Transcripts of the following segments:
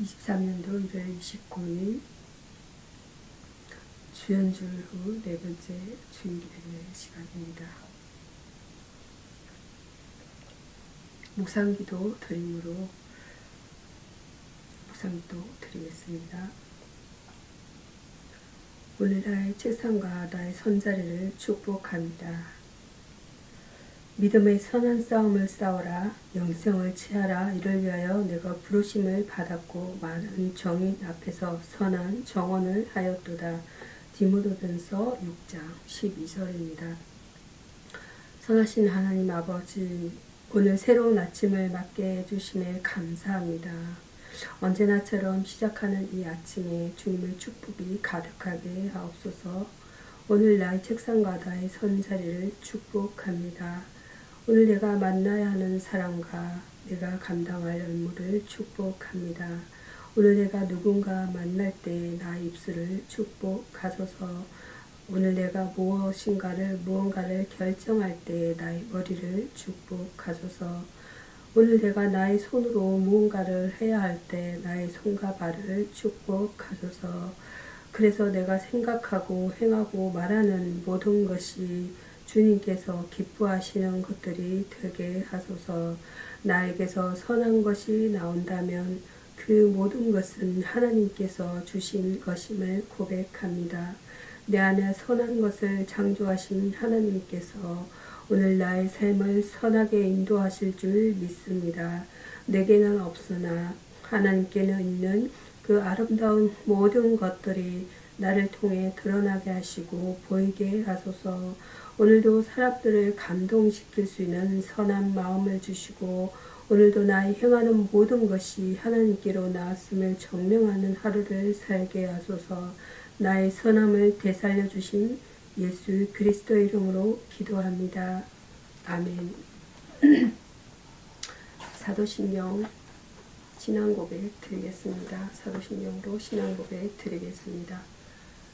2023년도 1월 29일 주연줄 후네 번째 주일기도의 시간입니다. 묵상기도 드림으로 묵상기도 드리겠습니다. 오늘 나의 책상과 나의 선자리를 축복합니다. 믿음의 선한 싸움을 싸워라 영생을 취하라 이를 위하여 내가 부르심을 받았고 많은 정인 앞에서 선한 정언을 하였도다. 디모도전서 6장 12절입니다. 선하신 하나님 아버지 오늘 새로운 아침을 맞게 해주심에 감사합니다. 언제나처럼 시작하는 이 아침에 주님의 축복이 가득하게 하옵소서 오늘 나의 책상과 나의 선자리를 축복합니다. 오늘 내가 만나야 하는 사람과 내가 감당할 업무를 축복합니다. 오늘 내가 누군가 만날 때 나의 입술을 축복하소서. 오늘 내가 무엇인가를 무언가를 결정할 때 나의 머리를 축복하소서. 오늘 내가 나의 손으로 무언가를 해야 할 때 나의 손과 발을 축복하소서. 그래서 내가 생각하고 행하고 말하는 모든 것이 주님께서 기뻐하시는 것들이 되게 하소서 나에게서 선한 것이 나온다면 그 모든 것은 하나님께서 주신 것임을 고백합니다. 내 안에 선한 것을 창조하신 하나님께서 오늘 나의 삶을 선하게 인도하실 줄 믿습니다. 내게는 없으나 하나님께는 있는 그 아름다운 모든 것들이 나를 통해 드러나게 하시고 보이게 하소서 오늘도 사람들을 감동시킬 수 있는 선한 마음을 주시고 오늘도 나의 행하는 모든 것이 하나님께로 나왔음을 증명하는 하루를 살게 하소서 나의 선함을 되살려 주신 예수 그리스도 이름으로 기도합니다. 아멘 사도신경 신앙고백 드리겠습니다. 사도신경으로 신앙고백 드리겠습니다.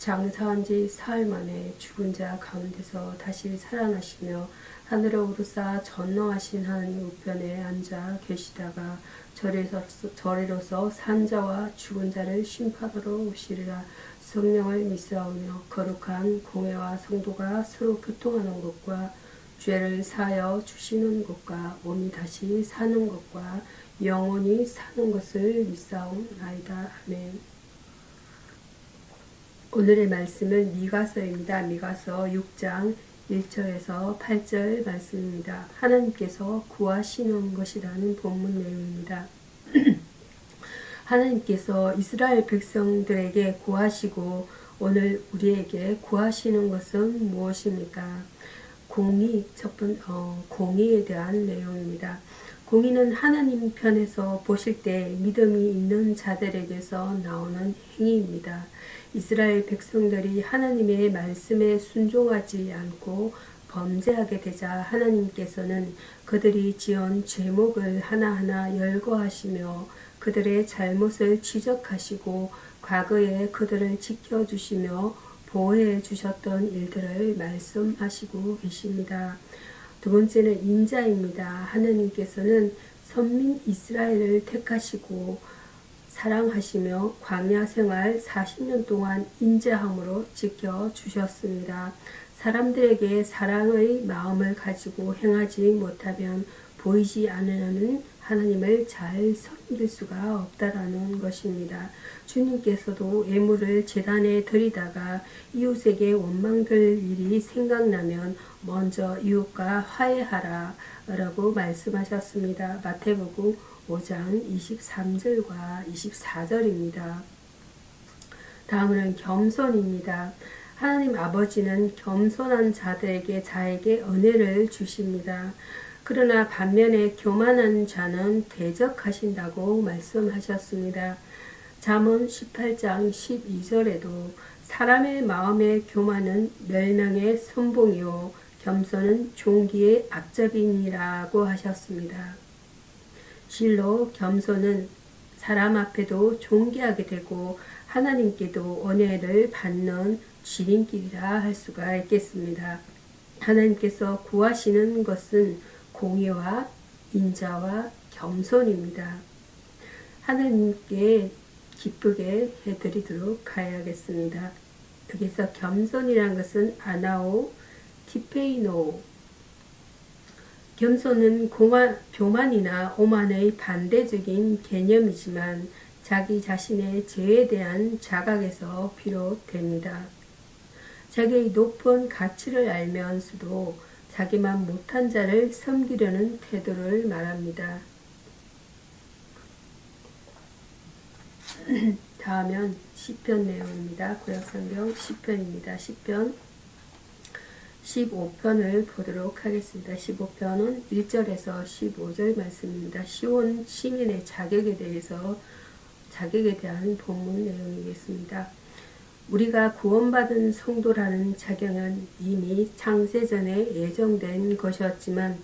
장사한 지 사흘 만에 죽은 자 가운데서 다시 살아나시며 하늘에 오르사 전능하신 하나님 우편에 앉아 계시다가 절에서, 절에로서 산자와 죽은 자를 심판하러 오시리라 성령을 믿사오며 거룩한 공회와 성도가 서로 교통하는 것과 죄를 사여 주시는 것과 몸이 다시 사는 것과 영원히 사는 것을 믿사옵나이다. 아멘 오늘의 말씀은 미가서입니다. 미가서 6장 1절에서 8절 말씀입니다. 하나님께서 구하시는 것이라는 본문 내용입니다. 하나님께서 이스라엘 백성들에게 구하시고 오늘 우리에게 구하시는 것은 무엇입니까? 공의, 첫 번, 어, 공의에 대한 내용입니다. 공의는 하나님 편에서 보실 때 믿음이 있는 자들에게서 나오는 행위입니다. 이스라엘 백성들이 하나님의 말씀에 순종하지 않고 범죄하게 되자 하나님께서는 그들이 지은 죄목을 하나하나 열거하시며 그들의 잘못을 지적하시고 과거에 그들을 지켜주시며 보호해 주셨던 일들을 말씀하시고 계십니다. 두 번째는 인자입니다. 하나님께서는 선민 이스라엘을 택하시고 사랑하시며 광야 생활 40년 동안 인자함으로 지켜주셨습니다. 사람들에게 사랑의 마음을 가지고 행하지 못하면 보이지 않는 하나님을 잘 섬길 수가 없다라는 것입니다. 주님께서도 예물을 재단에 드리다가 이웃에게 원망될 일이 생각나면 먼저 이웃과 화해하라 라고 말씀하셨습니다. 마태복음 5장 23절과 24절입니다. 다음은 겸손입니다. 하나님 아버지는 겸손한 자들에게 자에게 은혜를 주십니다. 그러나 반면에 교만한 자는 대적하신다고 말씀하셨습니다. 잠언 18장 12절에도 사람의 마음의 교만은 멸망의 선봉이요 겸손은 종기의 앞잡이니라고 하셨습니다. 실로 겸손은 사람 앞에도 존귀하게 되고 하나님께도 은혜를 받는 지름길이라 할 수가 있겠습니다. 하나님께서 구하시는 것은 공의와 인자와 겸손입니다. 하나님께 기쁘게 해드리도록 하야겠습니다. 여기서 겸손이란 것은 아나오, 티페이노, 겸손은 고만, 교만이나 오만의 반대적인 개념이지만 자기 자신의 죄에 대한 자각에서 비롯됩니다. 자기의 높은 가치를 알면서도 자기만 못한 자를 섬기려는 태도를 말합니다. 다음은 시편 내용입니다. 구약성경 시편입니다. 시편 15편을 보도록 하겠습니다. 15편은 1절에서 15절 말씀입니다. 시온 시민의 자격에 대해서 자격에 대한 본문 내용이겠습니다. 우리가 구원받은 성도라는 자격은 이미 창세전에 예정된 것이었지만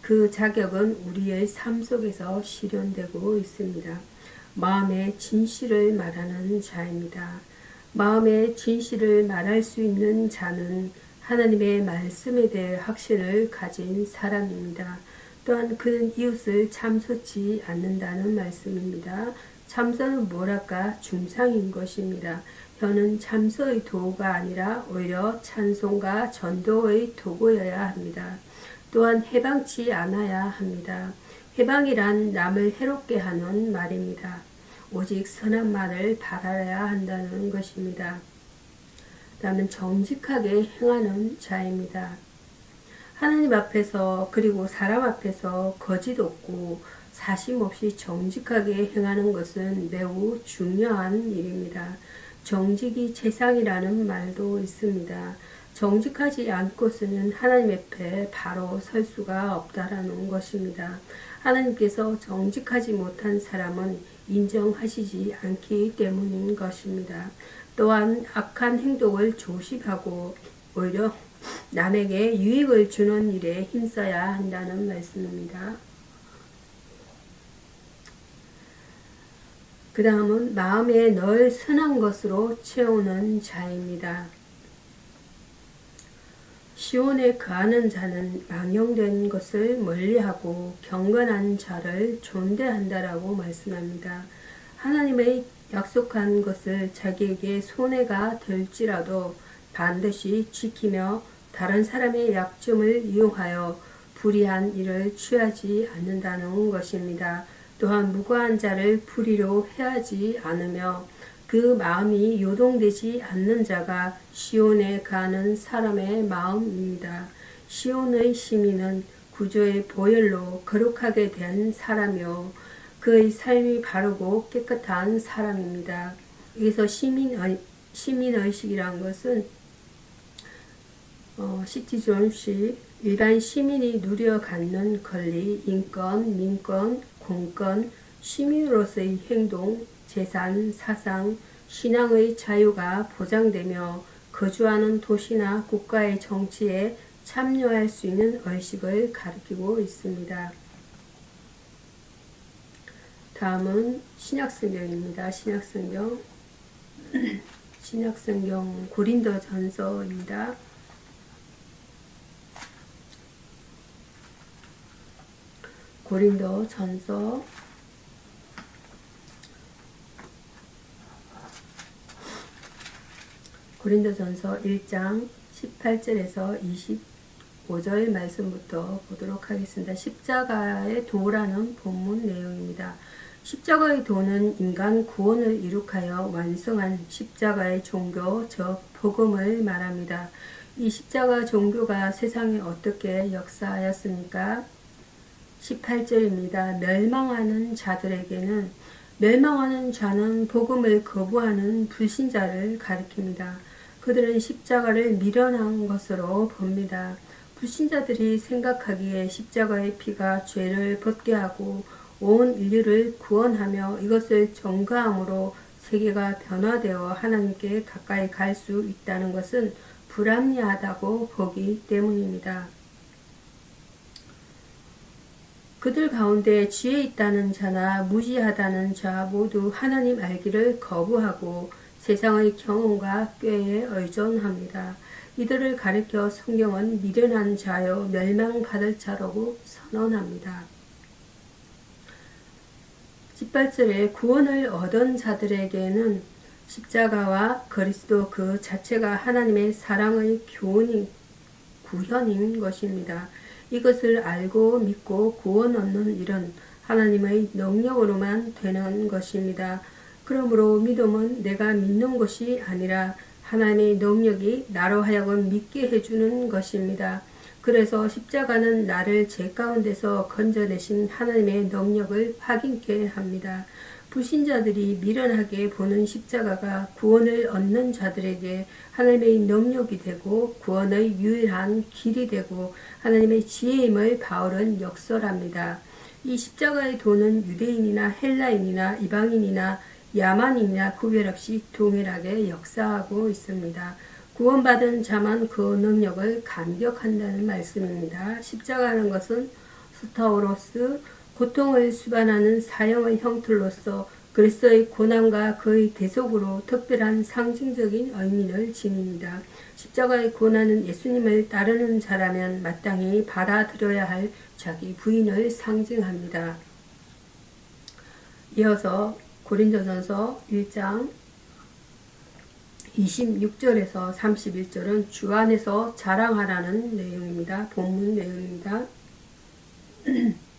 그 자격은 우리의 삶 속에서 실현되고 있습니다. 마음의 진실을 말하는 자입니다. 마음의 진실을 말할 수 있는 자는 하나님의 말씀에 대해 확신을 가진 사람입니다. 또한 그는 이웃을 참소치 않는다는 말씀입니다. 참소는 뭐랄까 중상인 것입니다. 혀는 참소의 도구가 아니라 오히려 찬송과 전도의 도구여야 합니다. 또한 해방치 않아야 합니다. 해방이란 남을 해롭게 하는 말입니다. 오직 선한 말을 바라야 한다는 것입니다. 다음은 정직하게 행하는 자입니다. 하나님 앞에서 그리고 사람 앞에서 거짓 없고 사심 없이 정직하게 행하는 것은 매우 중요한 일입니다. 정직이 재상이라는 말도 있습니다. 정직하지 않고서는 하나님 앞에 바로 설 수가 없다라는 것입니다. 하나님께서 정직하지 못한 사람은 인정하시지 않기 때문인 것입니다. 또한 악한 행동을 조심하고 오히려 남에게 유익을 주는 일에 힘써야 한다는 말씀입니다. 그 다음은 마음에 늘 선한 것으로 채우는 자입니다. 시온에 거하는 자는 망령된 것을 멀리하고 경건한 자를 존대한다라고 말씀합니다. 하나님의 약속한 것을 자기에게 손해가 될지라도 반드시 지키며 다른 사람의 약점을 이용하여 불의한 일을 취하지 않는다는 것입니다. 또한 무고한 자를 불의로 해하지 않으며 그 마음이 요동되지 않는 자가 시온에 가는 사람의 마음입니다. 시온의 시민은 구조의 보혈로 거룩하게 된 사람이요 그의 삶이 바르고 깨끗한 사람입니다. 여기서 시민의, 시민의식이란 것은 어, 시티존식, 일반 시민이 누려 갖는 권리, 인권, 민권, 공권, 시민으로서의 행동, 재산, 사상, 신앙의 자유가 보장되며 거주하는 도시나 국가의 정치에 참여할 수 있는 의식을 가리키고 있습니다. 다음은 신약성경입니다. 신약성경 신약성경 고린도 전서입니다. 고린도 전서 고린도 전서 1장 18절에서 25절 말씀부터 보도록 하겠습니다. 십자가의 도라는 본문 내용입니다. 십자가의 도는 인간 구원을 이룩하여 완성한 십자가의 종교, 즉 복음을 말합니다. 이 십자가 종교가 세상에 어떻게 역사하였습니까? 18절입니다. 멸망하는 자들에게는 멸망하는 자는 복음을 거부하는 불신자를 가리킵니다. 그들은 십자가를 미련한 것으로 봅니다. 불신자들이 생각하기에 십자가의 피가 죄를 벗게 하고 온 인류를 구원하며 이것을 전가함으로 세계가 변화되어 하나님께 가까이 갈 수 있다는 것은 불합리하다고 보기 때문입니다. 그들 가운데 지혜 있다는 자나 무지하다는 자 모두 하나님 알기를 거부하고 세상의 경험과 꾀에 의존합니다. 이들을 가리켜 성경은 미련한 자여 멸망받을 자라고 선언합니다. 18절에 구원을 얻은 자들에게는 십자가와 그리스도 그 자체가 하나님의 사랑의 교훈인 구현인 것입니다. 이것을 알고 믿고 구원 얻는 일은 하나님의 능력으로만 되는 것입니다. 그러므로 믿음은 내가 믿는 것이 아니라 하나님의 능력이 나로 하여금 믿게 해주는 것입니다. 그래서 십자가는 나를 죄 가운데서 건져내신 하나님의 능력을 확인케 합니다. 불신자들이 미련하게 보는 십자가가 구원을 얻는 자들에게 하나님의 능력이 되고 구원의 유일한 길이 되고 하나님의 지혜임을 바울은 역설합니다. 이 십자가의 도는 유대인이나 헬라인이나 이방인이나 야만인이나 구별 없이 동일하게 역사하고 있습니다. 구원받은 자만 그 능력을 감격한다는 말씀입니다. 십자가라는 것은 스타오로스 고통을 수반하는 사형의 형틀로서 그리스도의 고난과 그의 대속으로 특별한 상징적인 의미를 지닙니다. 십자가의 고난은 예수님을 따르는 자라면 마땅히 받아들여야 할 자기 부인을 상징합니다. 이어서 고린도전서 1장 26절에서 31절은 주 안에서 자랑하라는 내용입니다. 본문 내용입니다.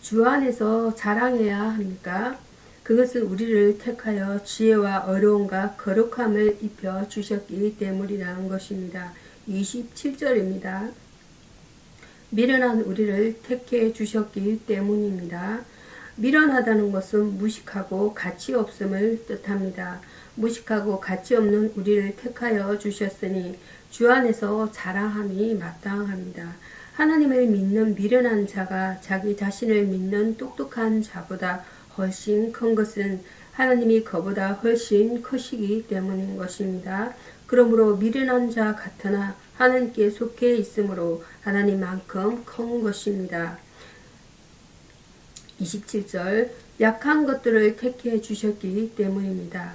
주 안에서 자랑해야 합니까? 그것은 우리를 택하여 지혜와 어려움과 거룩함을 입혀 주셨기 때문이라는 것입니다. 27절입니다. 미련한 우리를 택해 주셨기 때문입니다. 미련하다는 것은 무식하고 가치 없음을 뜻합니다. 무식하고 가치 없는 우리를 택하여 주셨으니 주 안에서 자랑함이 마땅합니다. 하나님을 믿는 미련한 자가 자기 자신을 믿는 똑똑한 자보다 훨씬 큰 것은 하나님이 그보다 훨씬 크시기 때문인 것입니다. 그러므로 미련한 자 같으나 하나님께 속해 있으므로 하나님만큼 큰 것입니다. 27절 약한 것들을 택해 주셨기 때문입니다.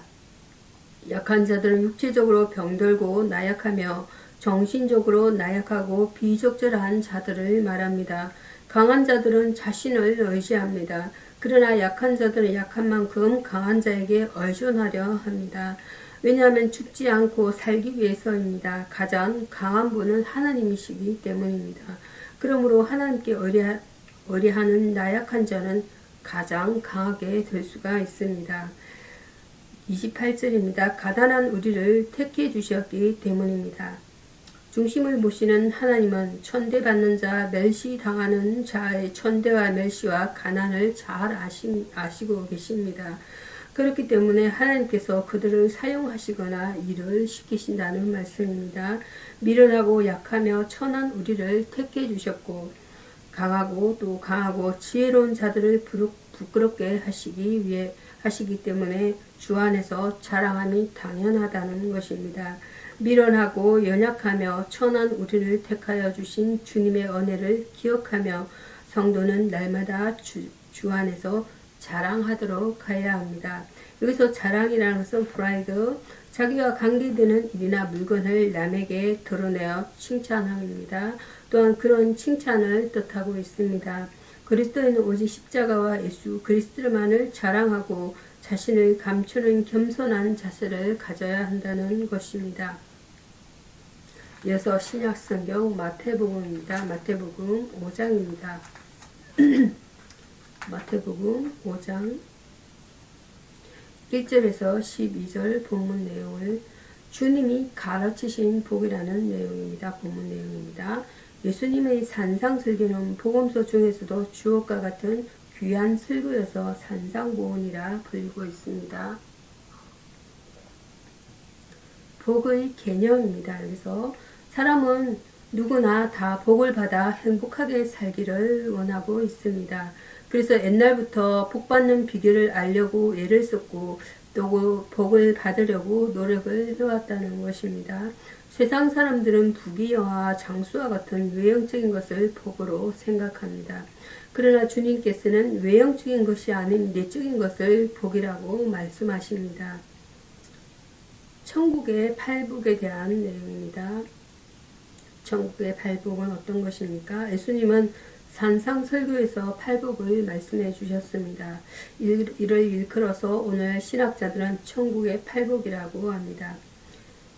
약한 자들은 육체적으로 병들고 나약하며 정신적으로 나약하고 비적절한 자들을 말합니다. 강한 자들은 자신을 의지합니다. 그러나 약한 자들은 약한 만큼 강한 자에게 의존하려 합니다. 왜냐하면 죽지 않고 살기 위해서입니다. 가장 강한 분은 하나님이시기 때문입니다. 그러므로 하나님께 의뢰, 의뢰하는 나약한 자는 가장 강하게 될 수가 있습니다. 28절입니다. 가난한 우리를 택해 주셨기 때문입니다. 중심을 보시는 하나님은 천대받는 자, 멸시당하는 자의 천대와 멸시와 가난을 잘 아시, 아시고 계십니다. 그렇기 때문에 하나님께서 그들을 사용하시거나 일을 시키신다는 말씀입니다. 미련하고 약하며 천한 우리를 택해 주셨고 강하고 또 강하고 지혜로운 자들을 부끄럽게 하시기 위해 하시기 때문에 주 안에서 자랑함이 당연하다는 것입니다. 미련하고 연약하며 천한 우리를 택하여 주신 주님의 은혜를 기억하며 성도는 날마다 주, 주 안에서 자랑하도록 하야 합니다. 여기서 자랑이라는 것은 프라이드, 자기와 관계되는 일이나 물건을 남에게 드러내어 칭찬함입니다. 또한 그런 칭찬을 뜻하고 있습니다. 그리스도인은 오직 십자가와 예수 그리스도만을 자랑하고 자신을 감추는 겸손한 자세를 가져야 한다는 것입니다. 이어서 신약성경 마태복음입니다. 마태복음 5장입니다. 마태복음 5장 1절에서 12절 본문 내용을 주님이 가르치신 복이라는 내용입니다. 본문 내용입니다. 예수님의 산상설교는 복음서 중에서도 주옥과 같은 귀한 설교여서 산상보온이라 불리고 있습니다. 복의 개념입니다. 그래서 사람은 누구나 다 복을 받아 행복하게 살기를 원하고 있습니다. 그래서 옛날부터 복 받는 비결을 알려고 애를 썼고 또 복을 받으려고 노력을 해왔다는 것입니다. 세상 사람들은 부귀영화, 장수와 같은 외형적인 것을 복으로 생각합니다. 그러나 주님께서는 외형적인 것이 아닌 내적인 것을 복이라고 말씀하십니다. 천국의 팔복에 대한 내용입니다. 천국의 팔복은 어떤 것입니까? 예수님은 산상설교에서 팔복을 말씀해 주셨습니다. 이를 일컬어서 오늘 신학자들은 천국의 팔복이라고 합니다.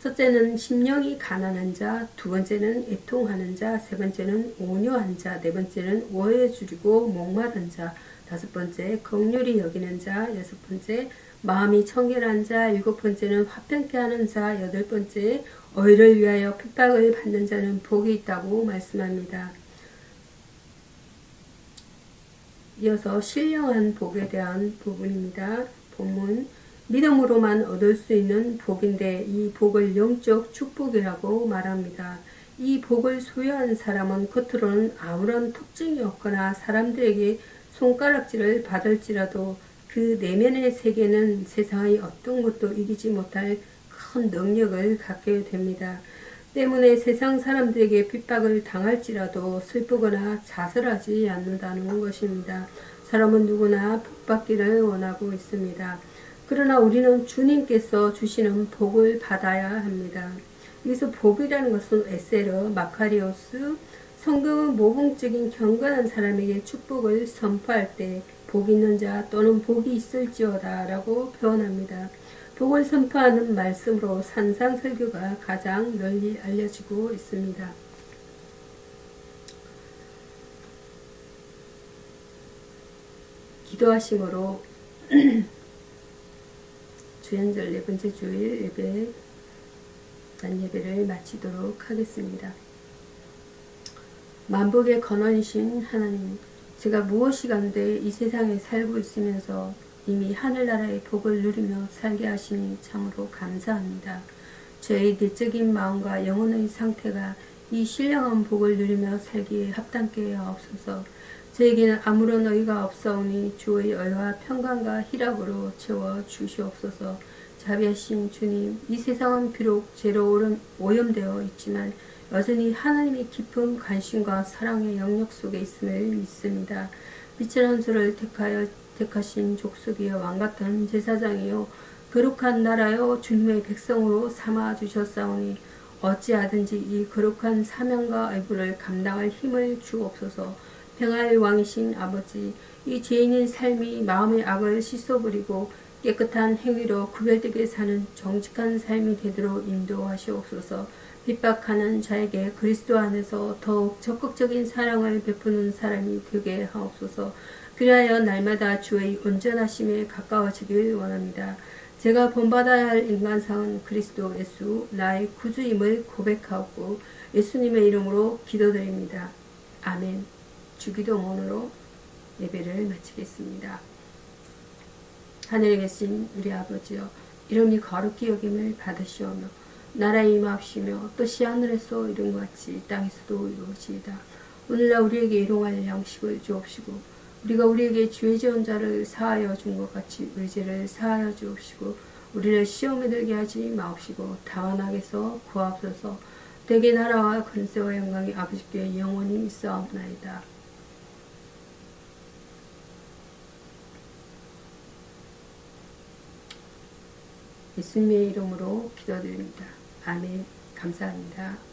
첫째는 심령이 가난한 자, 두 번째는 애통하는 자, 세 번째는 온유한 자, 네 번째는 오해 줄이고 목마른 자, 다섯 번째 긍휼히 여기는 자, 여섯 번째 마음이 청결한 자, 일곱 번째는 화평케 하는 자, 여덟 번째 어의를 위하여 핍박을 받는 자는 복이 있다고 말씀합니다. 이어서 신령한 복에 대한 부분입니다. 본문 믿음으로만 얻을 수 있는 복인데 이 복을 영적 축복이라고 말합니다. 이 복을 소유한 사람은 겉으로는 아무런 특징이 없거나 사람들에게 손가락질을 받을지라도 그 내면의 세계는 세상의 어떤 것도 이기지 못할 큰 능력을 갖게 됩니다. 때문에 세상 사람들에게 핍박을 당할지라도 슬프거나 자살하지 않는다는 것입니다. 사람은 누구나 복받기를 원하고 있습니다. 그러나 우리는 주님께서 주시는 복을 받아야 합니다. 여기서 복이라는 것은 에세르, 마카리오스, 성경은 모범적인 경건한 사람에게 축복을 선포할 때 복 있는 자 또는 복이 있을지어다 라고 표현합니다. 복을 선포하는 말씀으로 산상설교가 가장 널리 알려지고 있습니다. 기도하심으로 주연절 네 번째 주일 예배 난 예배를 마치도록 하겠습니다. 만복의 건원이신 하나님, 제가 무엇이 간데 이 세상에 살고 있으면서 이미 하늘나라의 복을 누리며 살게 하시니 참으로 감사합니다. 저의 내적인 마음과 영혼의 상태가 이 신령한 복을 누리며 살기에 합당케 하옵소서. 저에게는 아무런 의가 없사오니 주의 의와 평강과 희락으로 채워 주시옵소서. 자비하신 주님, 이 세상은 비록 죄로 오염되어 있지만 여전히 하나님의 깊은 관심과 사랑의 영역 속에 있음을 믿습니다. 빛의 한수를 택하여 택하신 족속이여 왕같은 제사장이요 거룩한 나라요 주님의 백성으로 삼아 주셨사오니 어찌하든지 이 거룩한 사명과 의무를 감당할 힘을 주옵소서 평화의 왕이신 아버지 이 죄인의 삶이 마음의 악을 씻어버리고 깨끗한 행위로 구별되게 사는 정직한 삶이 되도록 인도하시옵소서 핍박하는 자에게 그리스도 안에서 더욱 적극적인 사랑을 베푸는 사람이 되게 하옵소서 그리하여 날마다 주의 온전하심에 가까워지길 원합니다. 제가 본받아야 할 인간상은 그리스도 예수 나의 구주임을 고백하고 예수님의 이름으로 기도드립니다. 아멘 주기도문으로 예배를 마치겠습니다. 하늘에 계신 우리 아버지여 이름이 거룩히 여김을 받으시오며 나라에 임하옵시며 뜻이 하늘에서 것 같이 땅에서도 이루어지이다. 오늘날 우리에게 일용할 양식을 주옵시고 우리가 우리에게 죄 지은 자를 사하여 준 것 같이 우리 죄를 사하여 주옵시고 우리를 시험에 들게 하지 마옵시고 다만 악에서 구하옵소서 대개 나라와 근세와 영광이 아버지께 영원히 있사옵나이다. 예수님의 이름으로 기도드립니다. 아멘. 감사합니다.